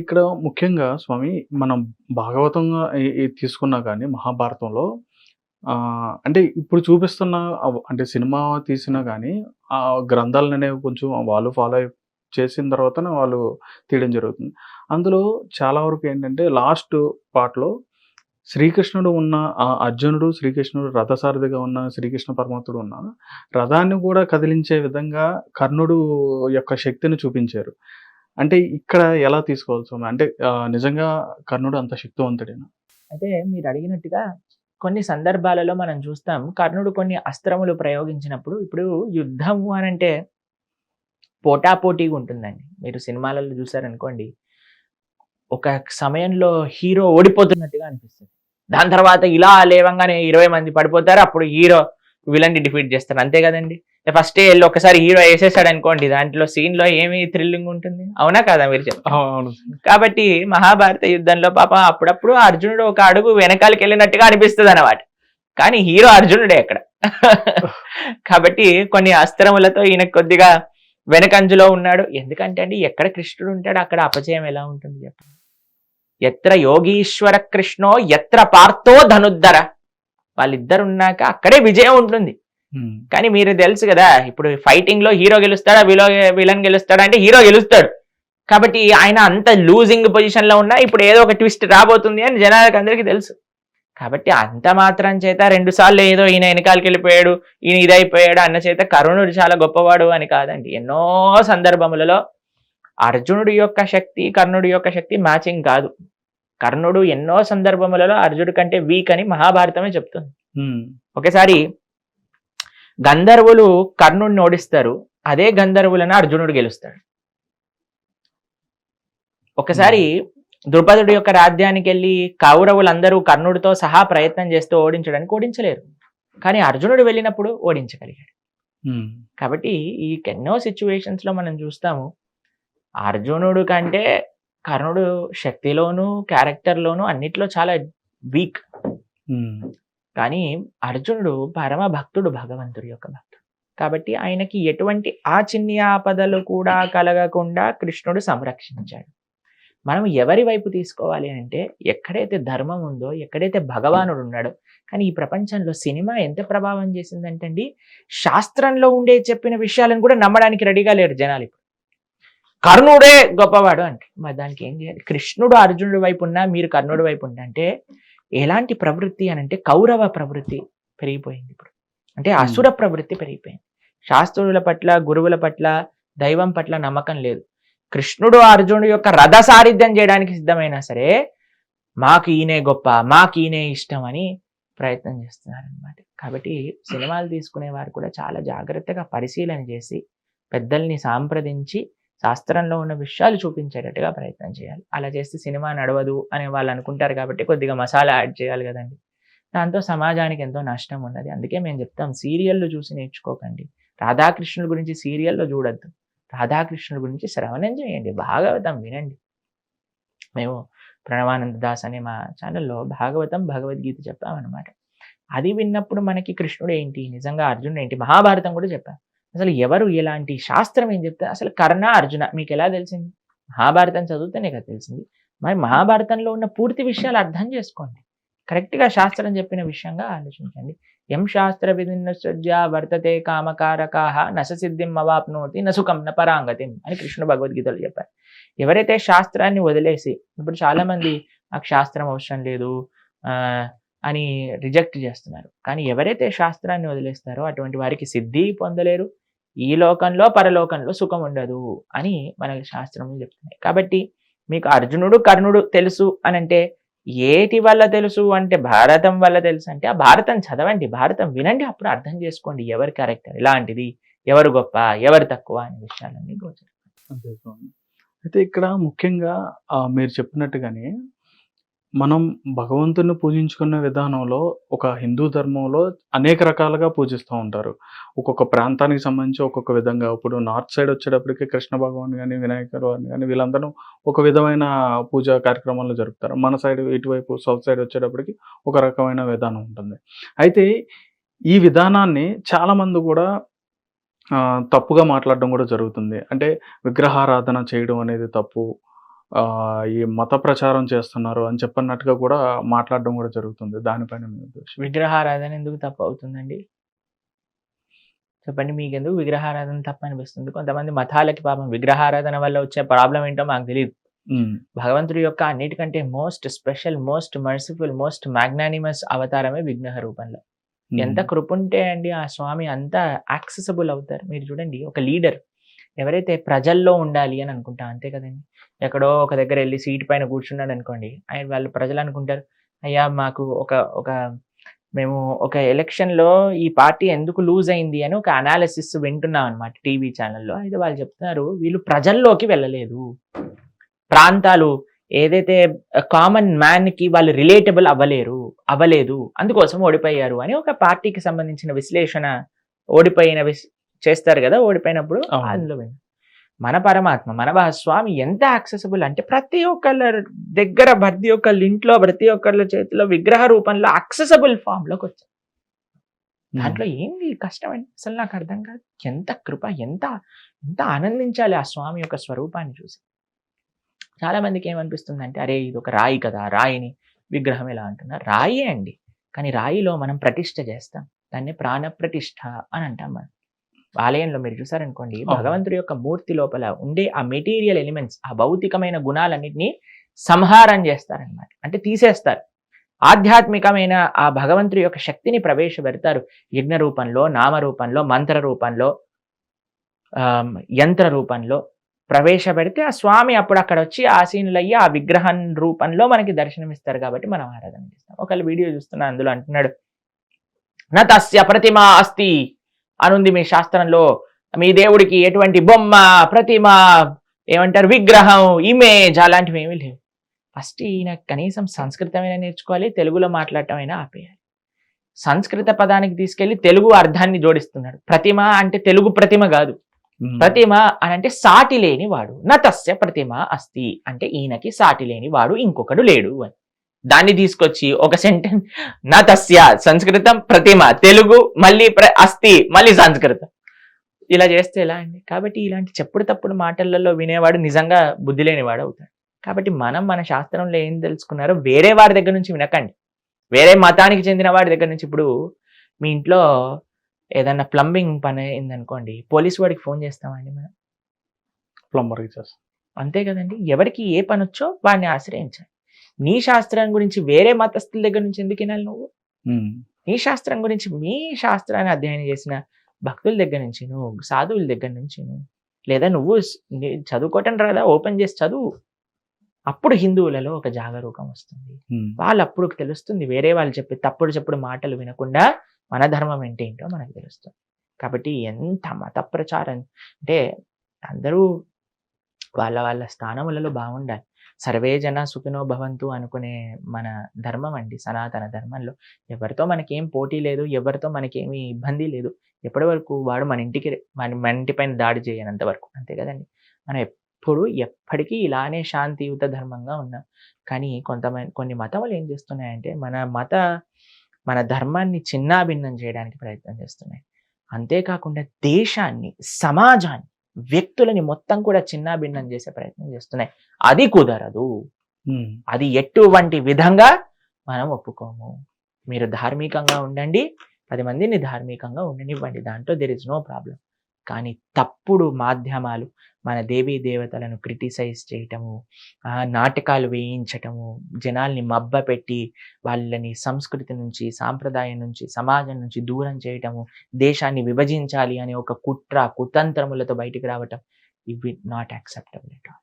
ఇక్కడ ముఖ్యంగా స్వామి మనం భాగవతంగా తీసుకున్నా కానీ మహాభారతంలో అంటే ఇప్పుడు చూపిస్తున్న అంటే సినిమా తీసినా కానీ ఆ గ్రంథాలను అనేవి కొంచెం వాళ్ళు ఫాలో చేసిన తర్వాతనే వాళ్ళు తీయడం జరుగుతుంది. అందులో చాలా వరకు ఏంటంటే లాస్ట్ పార్ట్లో శ్రీకృష్ణుడు ఉన్న ఆ అర్జునుడు శ్రీకృష్ణుడు రథసారథిగా ఉన్న శ్రీకృష్ణ పరమాత్ముడు ఉన్న రథాన్ని కూడా కదిలించే విధంగా కర్ణుడు యొక్క శక్తిని చూపించారు. అంటే ఇక్కడ ఎలా తీసుకోవాలి స్వామి? అంటే నిజంగా కర్ణుడు అంత శక్తివంతుడేనా? అయితే మీరు అడిగినట్టుగా కొన్ని సందర్భాలలో మనం చూస్తాం. కర్ణుడు కొన్ని అస్త్రములు ప్రయోగించినప్పుడు ఇప్పుడు యుద్ధము అని అంటే పోటాపోటీగా ఉంటుందండి. మీరు సినిమాలలో చూసారనుకోండి. ఒక సమయంలో హీరో ఓడిపోతున్నట్టుగా అనిపిస్తుంది. దాని తర్వాత ఇలా లేవంగానే ఇరవై మంది పడిపోతారు. అప్పుడు హీరో విలన్ని డిఫీట్ చేస్తారు. అంతే కదండి? ఫస్ట్ వెళ్ళి ఒకసారి హీరో వేసేసాడు అనుకోండి దాంట్లో scene లో ఏమి థ్రిల్లింగ్ ఉంటుంది? అవునా కదా మీరు చెప్పండి అవును కాబట్టి మహాభారత యుద్ధంలో పాప అప్పుడప్పుడు అర్జునుడు ఒక అడుగు వెనకాలకి వెళ్ళినట్టుగా అనిపిస్తుంది అన్నమాట. కానీ హీరో అర్జునుడే అక్కడ. కాబట్టి కొన్ని అస్త్రములతో ఈయన కొద్దిగా వెనకంజులో ఉన్నాడు. ఎందుకంటే అండి ఎక్కడ కృష్ణుడు ఉంటాడు అక్కడ అపజయం ఎలా ఉంటుంది చెప్పండి? ఎత్ర యోగీశ్వర కృష్ణో ఎత్ర పార్థో ధనుద్దర వాళ్ళిద్దరు ఉన్నాక అక్కడే విజయం ఉంటుంది. కానీ మీరు తెలుసు కదా ఇప్పుడు ఫైటింగ్లో హీరో గెలుస్తాడా విలో విలన్ గెలుస్తాడా అంటే హీరో గెలుస్తాడు. కాబట్టి ఆయన అంత లూజింగ్ పొజిషన్లో ఉన్నా ఇప్పుడు ఏదో ఒక ట్విస్ట్ రాబోతుంది అని జనాలకు అందరికీ తెలుసు. కాబట్టి అంత మాత్రం చేత రెండు సార్లు ఏదో ఈయన వెనకాలకి వెళ్ళిపోయాడు ఈయన ఇదైపోయాడు అన్న చేత కరుణుడు చాలా గొప్పవాడు అని కాదండి. ఎన్నో సందర్భములలో అర్జునుడి యొక్క శక్తి కర్ణుడి యొక్క శక్తి మ్యాచింగ్ కాదు. కర్ణుడు ఎన్నో సందర్భములలో అర్జునుడి కంటే వీక్ అని మహాభారతమే చెప్తుంది. ఒకసారి గంధర్వులు కర్ణుడిని ఓడిస్తారు అదే గంధర్వులను అర్జునుడు గెలుస్తాడు ఒకసారి ద్రుపదుడి యొక్క రాజ్యానికి వెళ్ళి కౌరవులందరూ కర్ణుడితో సహా ప్రయత్నం చేస్తూ ఓడించడానికి ఓడించలేరు కానీ అర్జునుడు వెళ్ళినప్పుడు ఓడించగలిగాడు. కాబట్టి ఈ ఎన్నో సిచ్యువేషన్స్లో మనం చూస్తాము అర్జునుడు కంటే కర్ణుడు శక్తిలోను క్యారెక్టర్లోను అన్నిట్లో చాలా వీక్. కానీ అర్జునుడు పరమ భక్తుడు భగవంతుడి యొక్క భక్తుడు. కాబట్టి ఆయనకి ఎటువంటి ఆ చిన్ని ఆపదలు కూడా కలగకుండా కృష్ణుడు సంరక్షించాడు. మనం ఎవరి వైపు తీసుకోవాలి అంటే ఎక్కడైతే ధర్మం ఉందో ఎక్కడైతే భగవానుడు ఉన్నాడో కానీ ఈ ప్రపంచంలో సినిమా ఎంత ప్రభావం చేసిందంటే అండి శాస్త్రంలో ఉండే చెప్పిన విషయాలను కూడా నమ్మడానికి రెడీగా లేరు జనాలు ఇప్పుడు. కర్ణుడే గొప్పవాడు అంటే మరి దానికి ఏం చేయాలి? కృష్ణుడు అర్జునుడి వైపు ఉన్నా మీరు కర్ణుడి వైపు ఉన్నా అంటే ఎలాంటి ప్రవృత్తి అని అంటే కౌరవ ప్రవృత్తి పెరిగిపోయింది ఇప్పుడు. అంటే అసుర ప్రవృత్తి పెరిగిపోయింది. శాస్త్రుల పట్ల గురువుల పట్ల దైవం పట్ల నమ్మకం లేదు. కృష్ణుడు అర్జునుడు యొక్క రథ సారిథ్యం చేయడానికి సిద్ధమైనా సరే మాకు ఈయనే గొప్ప మాకు ఈయనే ఇష్టం అని ప్రయత్నం చేస్తున్నారు అనమాట కాబట్టి సినిమాలు తీసుకునే వారు కూడా చాలా జాగ్రత్తగా పరిశీలన చేసి పెద్దల్ని సాంప్రదించి శాస్త్రంలో ఉన్న విషయాలు చూపించేటట్టుగా ప్రయత్నం చేయాలి. అలా చేస్తే సినిమా నడవదు అని వాళ్ళు అనుకుంటారు కాబట్టి కొద్దిగా మసాలా యాడ్ చేయాలి కదండి. దాంతో సమాజానికి ఎంతో నష్టం ఉన్నది. అందుకే మేము చెప్తాం సీరియళ్ళు చూసి నేర్చుకోకండి. రాధాకృష్ణుల గురించి సీరియల్లో చూడొద్దు. రాధాకృష్ణుల గురించి శ్రవణం చేయండి. భాగవతం వినండి. మేము ప్రణవానంద దాస్ అనే మా ఛానల్లో భాగవతం భగవద్గీత చెప్పామన్నమాట అది విన్నప్పుడు మనకి కృష్ణుడు ఏంటి? నిజంగా అర్జునుడు ఏంటి? మహాభారతం కూడా చెప్పాం. అసలు ఎవరు ఎలాంటి శాస్త్రం ఏం చెప్తే అసలు కర్ణ అర్జున మీకు ఎలా తెలిసింది? మహాభారతం చదివితేనే కదా తెలిసింది. మరి మహాభారతంలో ఉన్న పూర్తి విషయాలు అర్థం చేసుకోండి. కరెక్ట్గా శాస్త్రం చెప్పిన విషయంగా ఆలోచించండి. ఎం శాస్త్ర విధిన్న విధిన్య వర్తతే కామకారకాహ నససిద్ధిం అవాప్నోతి నసుకం న పరాంగతిం అని కృష్ణ భగవద్గీతలు చెప్పారు. ఎవరైతే శాస్త్రాన్ని వదిలేసి ఇప్పుడు చాలా మంది నాకు శాస్త్రం అవసరం లేదు అని రిజెక్ట్ చేస్తున్నారు. కానీ ఎవరైతే శాస్త్రాన్ని వదిలేస్తారో అటువంటి వారికి సిద్ధి పొందలేరు. ఈ లోకంలో పరలోకంలో సుఖం ఉండదు అని మన శాస్త్రం చెప్తున్నాయి కాబట్టి మీకు అర్జునుడు కర్ణుడు తెలుసు అని అంటే ఏటి వల్ల తెలుసు అంటే భారతం వల్ల తెలుసు అంటే ఆ భారతం చదవండి భారతం వినండి అప్పుడు అర్థం చేసుకోండి ఎవరి క్యారెక్టర్ ఇలాంటిది ఎవరు గొప్ప ఎవరు తక్కువ అనే విషయాలన్నీ గోచరం అయితే ఇక్కడ ముఖ్యంగా మీరు చెప్పినట్టుగానే మనం భగవంతుని పూజించుకున్న విధానంలో ఒక హిందూ ధర్మంలో అనేక రకాలుగా పూజిస్తూ ఉంటారు. ఒక్కొక్క ప్రాంతానికి సంబంధించి ఒక్కొక్క విధంగా. ఇప్పుడు నార్త్ సైడ్ వచ్చేటప్పటికి కృష్ణ భగవాన్ కానీ వినాయకుడు అని కానీ వీళ్ళందరూ ఒక విధమైన పూజా కార్యక్రమాలు జరుపుతారు. మన సైడ్ ఇటువైపు సౌత్ సైడ్ వచ్చేటప్పటికి ఒక రకమైన విధానం ఉంటుంది. అయితే ఈ విధానాన్ని చాలామంది కూడా తప్పుగా మాట్లాడడం కూడా జరుగుతుంది. అంటే విగ్రహారాధన చేయడం అనేది తప్పు. ఈ మత ప్రచారం చేస్తున్నారు అని చెప్పన్నట్టుగా కూడా మాట్లాడడం కూడా జరుగుతుంది. దానిపైన మీ ఉద్దేశం? విగ్రహారాధన ఎందుకు తప్పు అవుతుందండి? చెప్పండి మీకెందుకు విగ్రహారాధన తప్పనిపిస్తుంది? కొంతమంది మతాలకి పాపం విగ్రహారాధన వల్ల వచ్చే ప్రాబ్లమ్ ఏంటో మాకు. హ్మ్. భగవంతుడి యొక్క అన్నిటికంటే most special, most merciful, most magnanimous అవతారమే విగ్రహ రూపంలో. ఎంత. కృపుంటే అండి ఆ స్వామి అంత యాక్సెసిబుల్ అవుతారు. మీరు చూడండి ఒక లీడర్ ఎవరైతే ప్రజల్లో ఉండాలి అని అనుకుంటాం అంతే కదండి ఎక్కడో ఒక దగ్గర వెళ్ళి సీట్ పైన కూర్చున్నాడు అనుకోండి ఆయన వాళ్ళు ప్రజలు అనుకుంటారు, అయ్యా మాకు ఒక ఒక మేము ఒక ఎలక్షన్‌లో ఈ పార్టీ ఎందుకు లూజ్ అయింది అని ఒక అనాలిసిస్ వింటున్నాం అనమాట టీవీ ఛానల్లో అయితే వాళ్ళు చెప్తున్నారు, వీళ్ళు ప్రజల్లోకి వెళ్ళలేదు. ప్రాంతాలు ఏదైతే కామన్ మ్యాన్‌కి వాళ్ళు రిలేటబుల్ అవ్వలేరు, అవ్వలేదు. అందుకోసం ఓడిపోయారు అని ఒక పార్టీకి సంబంధించిన విశ్లేషణ ఓడిపోయిన విస్ చేస్తారు గదా! ఓడిపోయినప్పుడు. అందులో. మన పరమాత్మ, మన స్వామి ఎంత యాక్సెసిబుల్ అంటే ప్రతి ఒక్కళ్ళ దగ్గర, ప్రతి ఒక్కళ్ళ ఇంట్లో, ప్రతి ఒక్కళ్ళ చేతిలో విగ్రహ రూపంలో యాక్సెసిబుల్ ఫార్మ్‌లోకొచ్చారు. హ్మ్. దాంట్లో ఏంది కష్టం అండి? అసలు నాకు అర్థం కాదు. ఎంత కృప, ఎంత ఎంత ఆనందించాలి ఆ స్వామి యొక్క స్వరూపాన్ని చూసి. చాలా మందికి ఏమనిపిస్తుందంటే, అరే ఇది ఒక రాయి కదా! రాయిని విగ్రహం ఎలా అంటున్నారు. రాయే అండి. కానీ రాయిలో మనం ప్రతిష్ఠ చేస్తాం. దాన్ని ప్రాణప్రతిష్ఠ అని అంటాం మనం. ఆలయంలో మీరు చూసారనుకోండి. భగవంతుడి యొక్క మూర్తి లోపల ఉండే ఆ మెటీరియల్ ఎలిమెంట్స్, ఆ భౌతికమైన గుణాలన్నిటిని సంహారం చేస్తారనమాట. అంటే తీసేస్తారు. ఆధ్యాత్మికమైన ఆ భగవంతుడి యొక్క శక్తిని ప్రవేశపెడతారు. యజ్ఞ రూపంలో, నామ రూపంలో, మంత్ర రూపంలో, యంత్ర రూపంలో ప్రవేశపెడితే ఆ స్వామి అప్పుడు అక్కడ వచ్చి ఆసీనులయ్యి ఆ విగ్రహం రూపంలో మనకి దర్శనమిస్తారు కాబట్టి మనం ఆరాధన చేస్తాం. ఒకళ్ళు వీడియో చూస్తున్నా అందులో అంటున్నాడు, "న తస్య ప్రతిమ అస్తి" అనుంది మీ శాస్త్రంలో. మీ దేవుడికి ఎటువంటి బొమ్మ, ప్రతిమ, ఏమంటారు విగ్రహం, ఇమేజ్ అలాంటివి ఏమీ లేవు. ఫస్ట్ ఈయన కనీసం సంస్కృతమైనా నేర్చుకోవాలి, తెలుగులో మాట్లాడటమైనా ఆపేయాలి. సంస్కృత పదానికి తీసుకెళ్ళి తెలుగు అర్థాన్ని జోడిస్తున్నాడు. ప్రతిమ అంటే తెలుగు ప్రతిమ కాదు. ప్రతిమ అని అంటే సాటి లేని వాడు. నతస్య ప్రతిమ అస్తి అంటే ఈయనకి సాటి లేని వాడు ఇంకొకడు లేడు అని. దాన్ని తీసుకొచ్చి ఒక సెంటెన్స్ నతస్య సంస్కృతం ప్రతిమ తెలుగు మళ్ళీ ప్ర అస్తి మళ్ళీ సంస్కృతం. ఇలా చేస్తే ఎలా అండి? కాబట్టి ఇలాంటి చెప్పుడు తప్పుడు మాటలలో వినేవాడు నిజంగా బుద్ధి లేనివాడు అవుతాడు. కాబట్టి మనం మన శాస్త్రంలో ఏం తెలుసుకున్నారో వేరే వారి దగ్గర నుంచి వినకండి. వేరే మతానికి చెందిన వాడి దగ్గర నుంచి ఇప్పుడు మీ ఇంట్లో ఏదన్నా ప్లంబింగ్ పని అయిందనుకోండి, పోలీస్ వాడికి ఫోన్ చేస్తామండి మనం. ప్లంబర్‌కి చేస్తాం. అంతే కదండీ! ఎవరికి ఏ పనొచ్చో వాడిని ఆశ్రయించాలి. నీ శాస్త్రం గురించి వేరే మతస్థుల దగ్గర నుంచి ఎందుకు వినాలి నువ్వు? నీ శాస్త్రం గురించి మీ శాస్త్రాన్ని అధ్యయనం చేసిన భక్తుల దగ్గర నుంచి నువ్వు, సాధువుల దగ్గర నుంచి నువ్వు, లేదా నువ్వు చదువుకోవటం రాదా ఓపెన్ చేసి చదువు. అప్పుడు హిందువులలో ఒక జాగరూకం వస్తుంది. హ్మ్. వాళ్ళప్పుడు తెలుస్తుంది వేరే వాళ్ళు చెప్పే తప్పుడు చెప్పుడు మాటలు వినకుండా మన ధర్మం అంటే ఏంటో మనకు తెలుస్తుంది. కాబట్టి ఎంత మత ప్రచారం అంటే అందరూ వాళ్ళ వాళ్ళ స్థానములలో బాగుండాలి. సర్వే జన సుఖినో భవంతు అనుకునే మన ధర్మం అండి సనాతన ధర్మంలో. ఎవరితో మనకేం పోటీ లేదు. ఎవరితో మనకేమి ఇబ్బంది లేదు. ఎప్పటి వరకు వాడు మన ఇంటికి మన మన ఇంటిపైన దాడి చేయనంత వరకు. అంతే కదండి మనం ఎప్పుడు ఎప్పటికీ ఇలానే శాంతియుత ధర్మంగా ఉన్నాం. కానీ కొంతమంది కొన్ని మతములు ఏం చేస్తున్నాయంటే మన మత మన ధర్మాన్ని చిన్నాభిన్నం చేయడానికి ప్రయత్నం చేస్తున్నాయి. అంతేకాకుండా దేశాన్ని, సమాజాన్ని, వ్యక్తులని మొత్తం కూడా చిన్నాభిన్నం చేసే ప్రయత్నం చేస్తున్నాయి. అది కుదరదు. అది ఎటువంటి విధంగా మనం ఒప్పుకోము. మీరు ధార్మికంగా ఉండండి. 10 మందిని ధార్మికంగా ఉండనివ్వండి. దాంట్లో దేర్ ఈస్ నో ప్రాబ్లమ్. కానీ తప్పుడు మాధ్యమాలు మన దేవీ దేవతలను క్రిటిసైజ్ చేయటము, నాటకాలు వేయించటము, జనాల్ని మభ్యపెట్టి వాళ్ళని సంస్కృతి నుంచి, సాంప్రదాయం నుంచి, సమాజం నుంచి దూరం చేయటము, దేశాన్ని విభజించాలి అనే ఒక కుట్ర, కుతంత్రములతో బయటికి రావటం ఇవి నాట్ యాక్సెప్టబుల్ ఆల్.